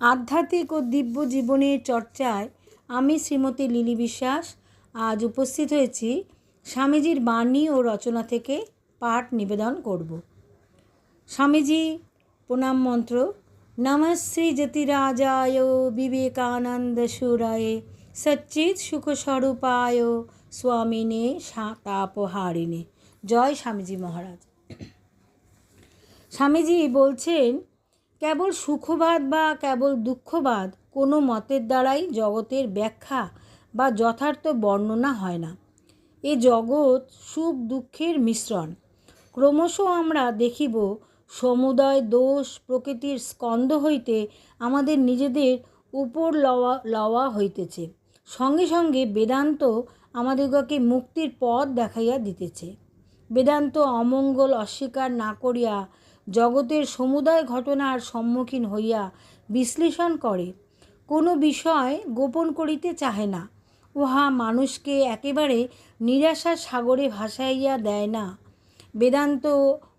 আধ্যাত্মিক ও দিব্য জীবনের চর্চায় আমি শ্রীমতী লিলি বিশ্বাস আজ উপস্থিত হয়েছি স্বামীজির বাণী ও রচনা থেকে পাঠ নিবেদন করব। স্বামীজি, প্রণাম মন্ত্র নমশ্রী যতিরাজায় বিবেকানন্দ সুরায়, সচ্চিৎ সুখস্বরূপায় স্বামিনে তাপহারিণে জয় স্বামীজি মহারাজ। স্বামীজি বলছেন কেবল সুখবাদ বা কেবল দুঃখবাদ কোনো মতের দ্বারাই জগতের ব্যাখ্যা বা যথার্থ বর্ণনা হয় না। এ জগৎ সুখ দুঃখের মিশ্রণ। ক্রমশ আমরা দেখিব সমুদয় দোষ প্রকৃতির স্কন্ধ হইতে আমাদের নিজেদের উপর লওয়া লওয়া হইতেছে। সঙ্গে সঙ্গে বেদান্ত আমাদিগকে মুক্তির পথ দেখাইয়া দিতেছে। বেদান্ত অমঙ্গল অস্বীকার না করিয়া জগতের সমুদায় ঘটনার সম্মুখীন হইয়া বিশ্লেষণ করে। কোনো বিষয় গোপন করিতে চাহে না। উহা মানুষকে একেবারে নিরাশার সাগরে ভাসাইয়া দেয় না। বেদান্ত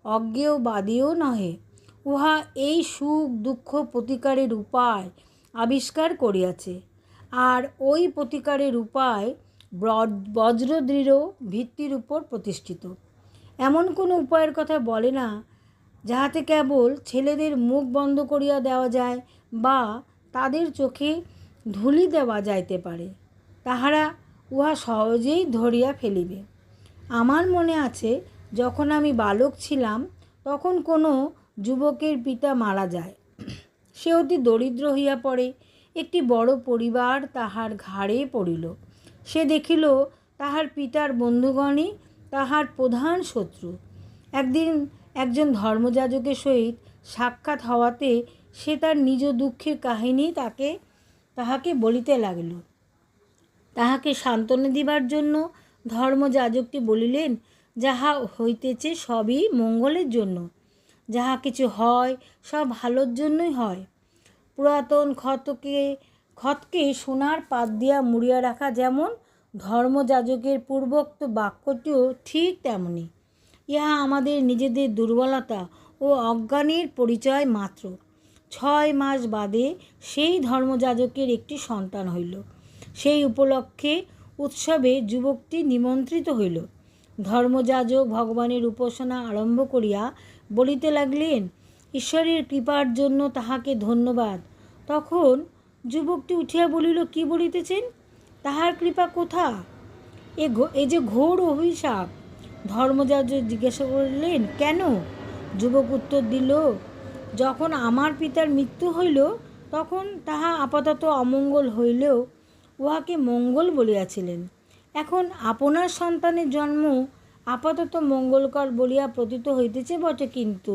অজ্ঞেয় বাদীও নহে। উহা এই সুখ দুঃখ প্রতিকারের উপায় আবিষ্কার করিয়াছে। আর ওই প্রতিকারের উপায় বজ্রদৃঢ় ভিত্তির উপর প্রতিষ্ঠিত। এমন কোনো উপায়ের কথা বলে না যাহাতে কেবল ছেলেদের মুখ বন্ধ করিয়া দেওয়া যায় বা তাদের চোখে ধুলি দেওয়া যাইতে পারে, তাহারা উহা সহজেই ধরিয়া ফেলিবে। আমার মনে আছে, যখন আমি বালক ছিলাম, তখন কোনো যুবকের পিতা মারা যায়। সে অতি দরিদ্র হইয়া পড়ে, একটি বড় পরিবার তাহার ঘাড়ে পড়িল। সে দেখিল, তাহার পিতার বন্ধুগণই তাহার প্রধান শত্রু। একদিন একজন ধর্মযাজকের সহিত সাক্ষাৎ হওয়াতে সে তার নিজ দুঃখের কাহিনী তাকে, তাহাকে বলিতে লাগিল। তাহাকে সান্ত্বনা দিবার জন্য ধর্মযাজকটি বলিলেন, যাহা হইতেছে সবই মঙ্গলের জন্য, যাহা কিছু হয় সব ভালোর জন্যই হয়। পুরাতন ক্ষতকে ক্ষতকে সোনার পাত দিয়া মুড়িয়া রাখা যেমন ধর্মযাজকের পূর্বোক্ত বাক্যটিও ঠিক তেমনই ইহা আমাদের নিজেদের দুর্বলতা ও অজ্ঞানের পরিচয় মাত্র। ছয় মাস বাদে সেই ধর্মযাজকের একটি সন্তান হইল। সেই উপলক্ষে উৎসবে যুবকটি নিমন্ত্রিত হইল। ধর্মযাজক ভগবানের উপাসনা আরম্ভ করিয়া বলিতে লাগলেন, ঈশ্বরের কৃপার জন্য তাহাকে ধন্যবাদ। তখন যুবকটি উঠিয়া বলিল, কি বলিতেছেন? তাহার কৃপা কোথা? এ যে ঘোর অভিশাপ ধর্মযাজ জিজ্ঞাসা করলেন, কেন? যুবক উত্তর দিল, যখন আমার পিতার মৃত্যু হইল, তখন তাহা আপাতত অমঙ্গল হইলেও উহাকে মঙ্গল বলিয়াছিলেন। এখন আপনার সন্তানের জন্ম আপাতত মঙ্গলকর বলিয়া প্রতীত হইতেছে বটে, কিন্তু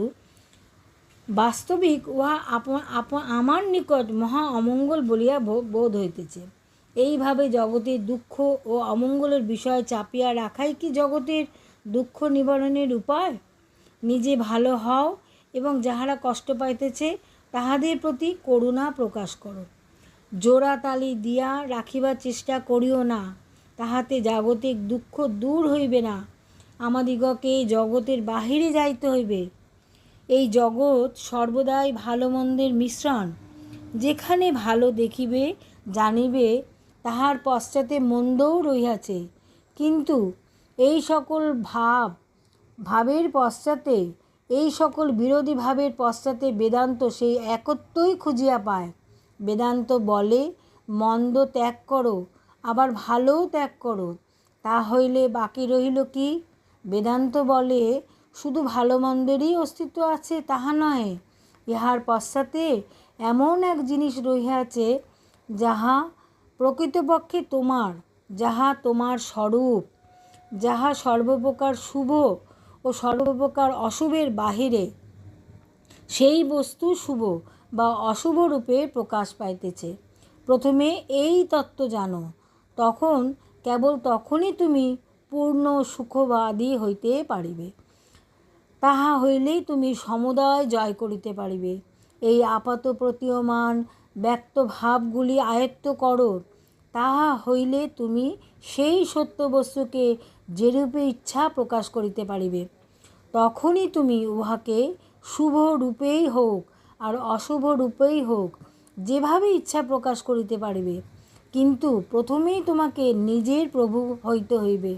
বাস্তবিক উহা আপ আমার নিকট মহা অমঙ্গল বলিয়া বোধ হইতেছে। এইভাবে জগতের দুঃখ ও অমঙ্গলের বিষয় চাপিয়া রাখাই কি জগতের দুঃখ নিবারণের উপায়? নিজে ভালো হও এবং যাহারা কষ্ট পাইতেছে, তাহাদের প্রতি করুণা প্রকাশ করো। জোড়া তালি দিয়া রাখিবার চেষ্টা করিও না, তাহাতে জাগতিক দুঃখ দূর হইবে না। আমাদিগকে এই জগতের বাহিরে যাইতে হইবে। এই জগৎ সর্বদাই ভালো মন্দের মিশ্রণ। যেখানে ভালো দেখিবে, জানিবে, তাহার পশ্চাতে মন্দও রহিয়াছে। কিন্তু এই সকল ভাব, ভাবের পশ্চাতে, এই সকল বিরোধী ভাবের পশ্চাতে বেদান্ত সেই একত্বই খুঁজিয়া পায়। বেদান্ত বলে, মন্দ ত্যাগ করো, আবার ভালোও ত্যাগ করো, তা হইলে বাকি রহিল কি? বেদান্ত বলে, শুধু ভালো মন্দেরই অস্তিত্ব আছে, তাহা নয় ইহার পশ্চাতে এমন এক জিনিস রহিয়াছে, যাহা প্রকৃতপক্ষে তোমার, যাহা তোমার স্বরূপ। যাহা সর্বপ্রকার শুভ ও সর্বপ্রকার অশুভের বাহিরে, সেই বস্তু শুভ বা অশুভ রূপে প্রকাশ পাইতেছে। প্রথমে এই তত্ত্ব জানো। তখন, কেবল তখনই তুমি পূর্ণ সুখবাদী হইতে পারিবে। তাহা হইলেই তুমি সমুদয় জয় করিতে পারিবে। এই আপাত প্রতীয়মান ব্যক্ত ভাবগুলি আয়ত্ত করো। তাহা হইলে তুমি সেই সত্য বস্তুকে যেরূপে ইচ্ছা প্রকাশ করিতে পারিবে, তখনই তুমি উহাকে শুভ রূপেই হোক আর অশুভ রূপেই হোক যেভাবে ইচ্ছা প্রকাশ করিতে পারিবে। কিন্তু প্রথমেই তোমাকে নিজের প্রভু হইতে হইবে।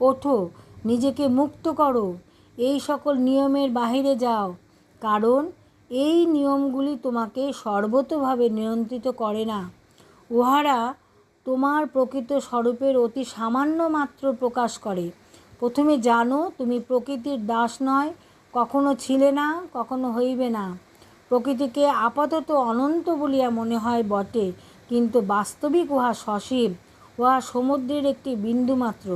ওঠো, নিজেকে মুক্ত করো, এই সকল নিয়মের বাহিরে যাও, কারণ এই নিয়মগুলি তোমাকে সর্বতভাবে নিয়ন্ত্রিত করে না। উহারা তোমার প্রকৃত স্বরূপের অতি সামান্য মাত্র প্রকাশ করে। প্রথমে জানো, তুমি প্রকৃতির দাস নয়, কখনো ছিলে না, কখনো হইবে না। প্রকৃতিকে আপাতত অনন্ত বলিয়া মনে হয় বটে, কিন্তু বাস্তবিক উহা সসীম, উহা সমুদ্রের একটি বিন্দু মাত্র।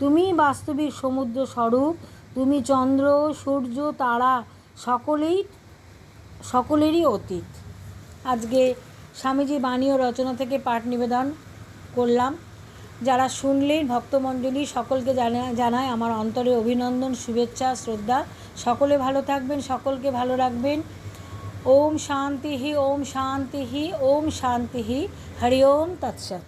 তুমি বাস্তবিক সমুদ্র স্বরূপ, তুমি চন্দ্র, সূর্য, তারা সকলেই, সকলেরই অতীত। আজকে স্বামীজি বাণী ও রচনা থেকে পাঠ নিবেদন। করলাম। যারা শুনলেন ভক্তমণ্ডলী সকলকে জানা জানায় আমার অন্তরে অভিনন্দন, শুভেচ্ছা, শ্রদ্ধা। সকলে ভালো থাকবেন, সকলকে ভালো রাখবেন। ওম শান্তি ওম শান্তি ওম শান্তি। হরি ওম, তৎসৎ।